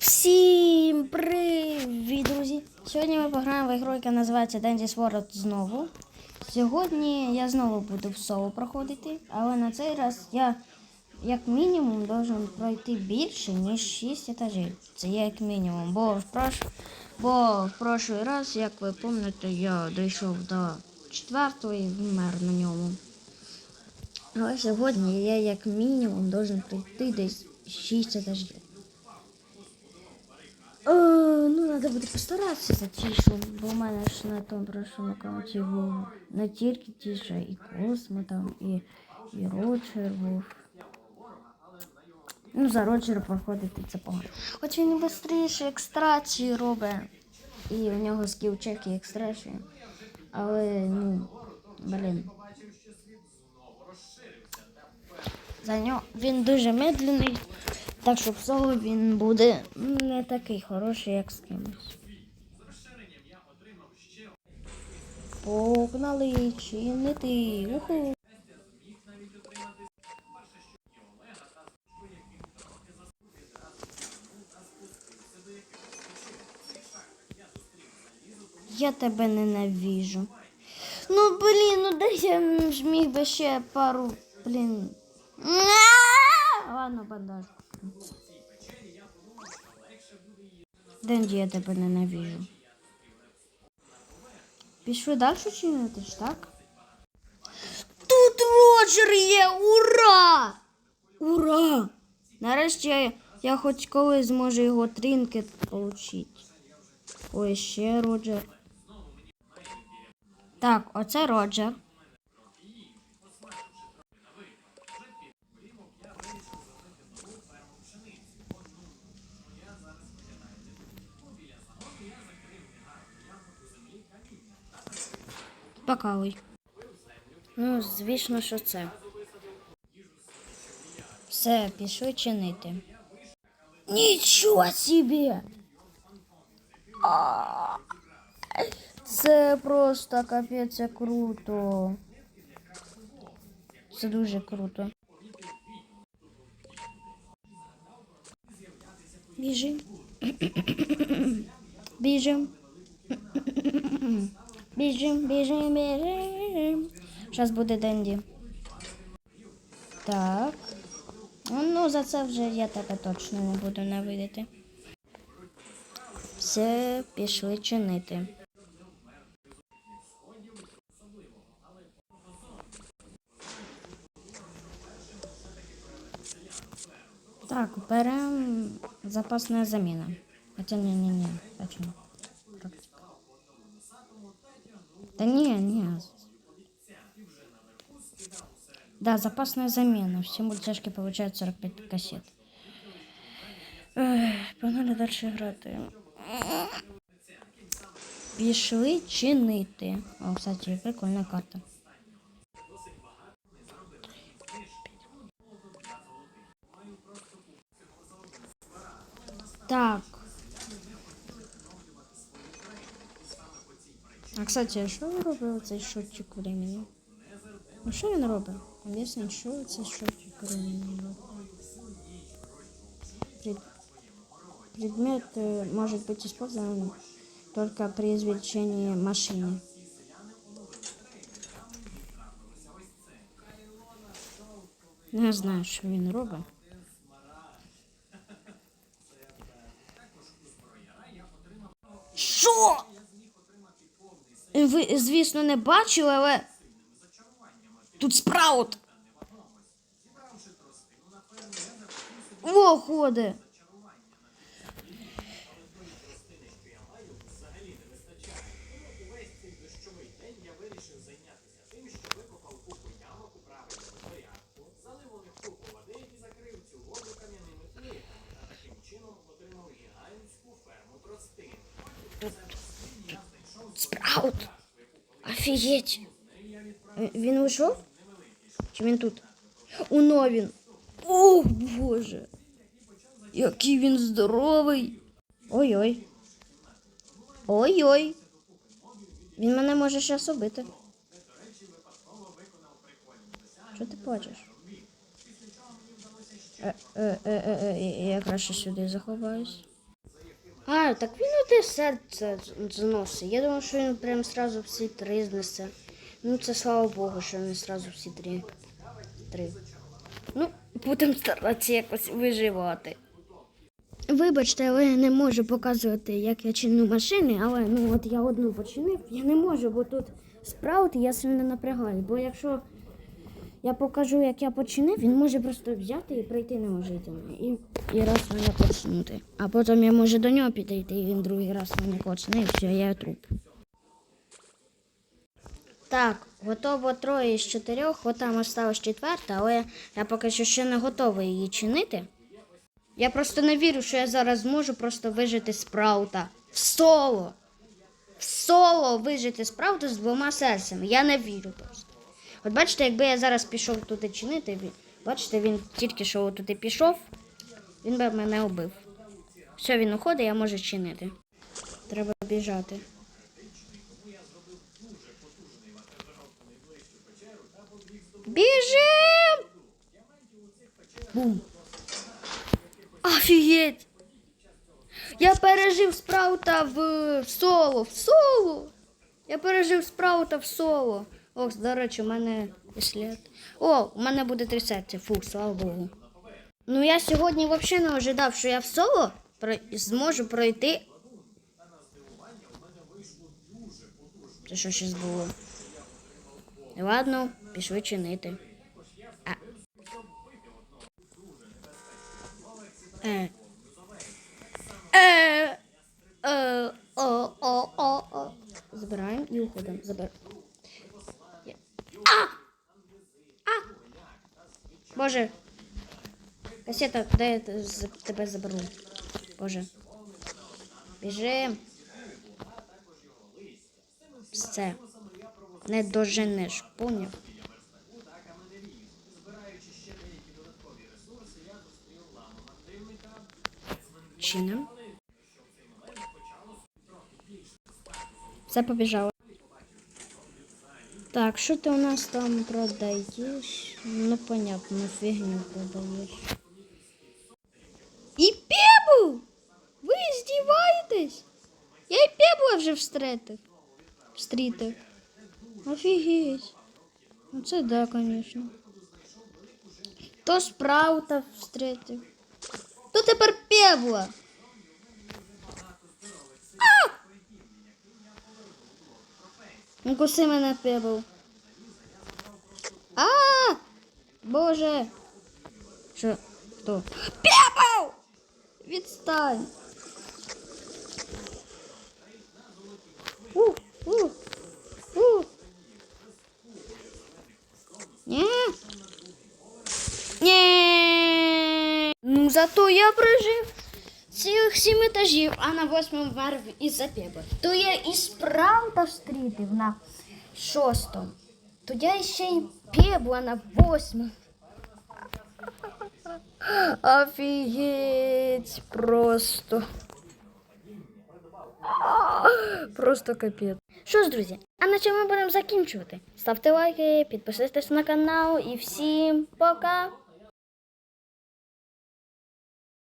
Всім привіт, друзі! Сьогодні ми пограємо в ігру, яка називається Dandy's World знову. Сьогодні я знову буду в соло проходити, але на цей раз я як мінімум должен пройти більше, ніж 6 етажів. Це є як мінімум. Бо в, прош... бо в прошлий раз, як ви пам'ятаєте, я дійшов до четвертого і вмер на ньому. Але сьогодні я як мінімум должен пройти десь 6 етажів. Е, ну, треба буде постаратися за тішу, бо в мене ж на тому прошлому аккаунті був не тільки тіша, і Космо там, і, і Роджер був. Ну, за Роджера проходити це погано. Хоч він швидше екстрації робить, і у нього скілчеки екстраші. Але, ну, блін. За нього він дуже медленний, так що соло він буде не такий хороший, як з кимось. Погнали чинити. Уху. Я тебе ненавижу. Ну, блін, ну дай я ж міг би ще пару, блін. Ладно, бандаж. Денді, я тебе ненавижу. Пішли далі чинити ж, так? Тут Роджер є! Ура! Ура! Нарешті я, я хоч колись зможу його трінкет отримати. Ой, ще Роджер. Так, оце Роджер. Покалуй. Ну, звісно, що це. Все, пішли чинити. Нічого собі! Це просто капець це круто. Це дуже круто. Біжим. Біжим. Біжим, біжим, біжим. Зараз буде Денді. Так. Ну, за це вже я тебе точно не буду навидити. Все, пішли чинити. Так, беремо запасна заміна. Ні, точно. Практика. Да не, не. Да, запасная замена. Все мультяшки получают 45 кассет. Ех, Погнали далі грати. Пішли чинити. О, кстати, прикольна карта. Так. А кстати, а що робив цей шотчик времени? Ну що він робить? Об'ясніть, що цей шотчик времени робить? Пред... Предмет э, может быть использован только при извлечении машины. Не знаю, що він робить. Звісно, не бачили, але тут спраут. Во, ходи. Спраут. Офігеть. Він вийшов? Чи він тут? Уно він. О, Боже. Який він здоровий. Ой-ой. Ой-ой. Він мене може зараз убити. Що ти плачеш? Е, е, е, е, е, я краще сюди заховаюсь. А, так він оте серце зносить. Я думав, що він прям сразу всі три знесе. Ну, це слава Богу, що не сразу всі три. три. Ну, будемо старатися якось виживати. Вибачте, але я не можу показувати, як я чину машини, але ну от я одну починив, я не можу, бо тут справді я сильно напрягаю. Бо якщо я покажу, як я починив, він може просто взяти і прийти неожиданно. І, і раз мене коцнути. А потім я можу до нього підійти, і він другий раз мене коцне, і все, я труп. Так, готово троє з чотирьох, от там осталась четверта, але я поки що ще не готовий її чинити. Я просто не вірю, що я зараз зможу просто вижити спраута в соло. В соло вижити спраута з двома серцями. Я не вірю просто. От бачите, якби я зараз пішов туди чинити, бачите, він тільки що туди пішов, він би мене убив. Все, він уходить, я можу чинити. Треба біжати. Біжим! Бум! Офігеть! Я пережив спраута в, соло. В соло! Я пережив спраута в соло. Ох, до речі, у мене слід. О, у мене буде три серця. Фу, слава Богу. Ну я сьогодні взагалі не ожидав, що я в соло зможу пройти. Це що щось було? Ладно, пішли чинити. А. Е. Е. Е. О, о, о, о. Забираємо і уходимо. Забер... Є. А! А! Боже. Касета, де я тебе заберу? Боже. Біжим. Все. Не доженеш, поняв? Чином. Все побіжало. Так, що ти у нас там продаєш? Ну, понятно, фігню продаєш. І пебу! Ви здіваєтесь? Я і пебла вже встрітив. Встрітив. Офігеть. Ну це да, звісно. То спраута встрітив. То тепер пебла. Ну, куси мене пебл. А! Боже! Що? Хто? Пебл! Відстань! У, у, у. Ні. Ні. Ну, зато я прожив цілих сім етажів, а на восьмому вмер із-за пеба. То я і справда встрітив на шостому. То я ще й пебла на восьмому. Офігеть, просто. Просто капець. Що ж, друзі, а на чому ми будемо закінчувати? Ставте лайки, підписуйтесь на канал і всім пока!